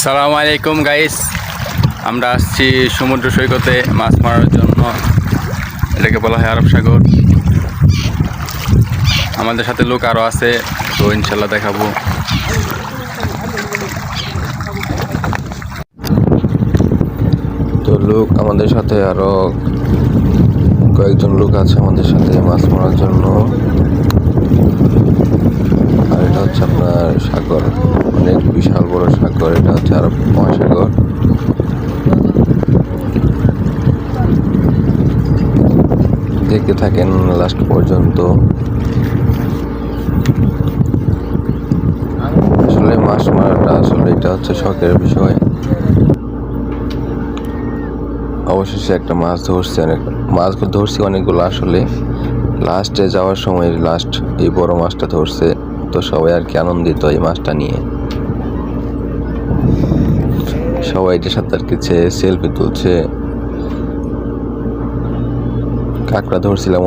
আসসালামু আলাইকুম গাইস আমরা আসছি সমুদ্র সৈকতে মাছ মারার জন্য। এটাকে বলা হয় আরব সাগর। আমাদের সাথে লোক আরও আছে, তো ইনশাল্লাহ দেখাবো। তো লোক আমাদের সাথে আরও কয়েকজন লোক আছে আমাদের সাথে মাছ মারার জন্য। আর এটা হচ্ছে আপনার সাগর। অনেক বিশাল বড় সাগর, এটা হচ্ছে আরব মহাসাগর। দেখতে থাকেন লাস্ট পর্যন্ত। আসলে মাছ মারাটা আসলে এটা হচ্ছে শখের বিষয়। অবশেষে একটা মাছ ধরছি, অনেক মাছ ধরছি অনেকগুলো আসলে। লাস্টে যাওয়ার সময় লাস্ট এই বড় মাছটা ধরছে, তো সবাই আর কি আনন্দিত এই মাছটা নিয়ে। সবাই এটার সাঁতার কেছে সেলফি তুলছে। কাঁকড়া ধরছিলাম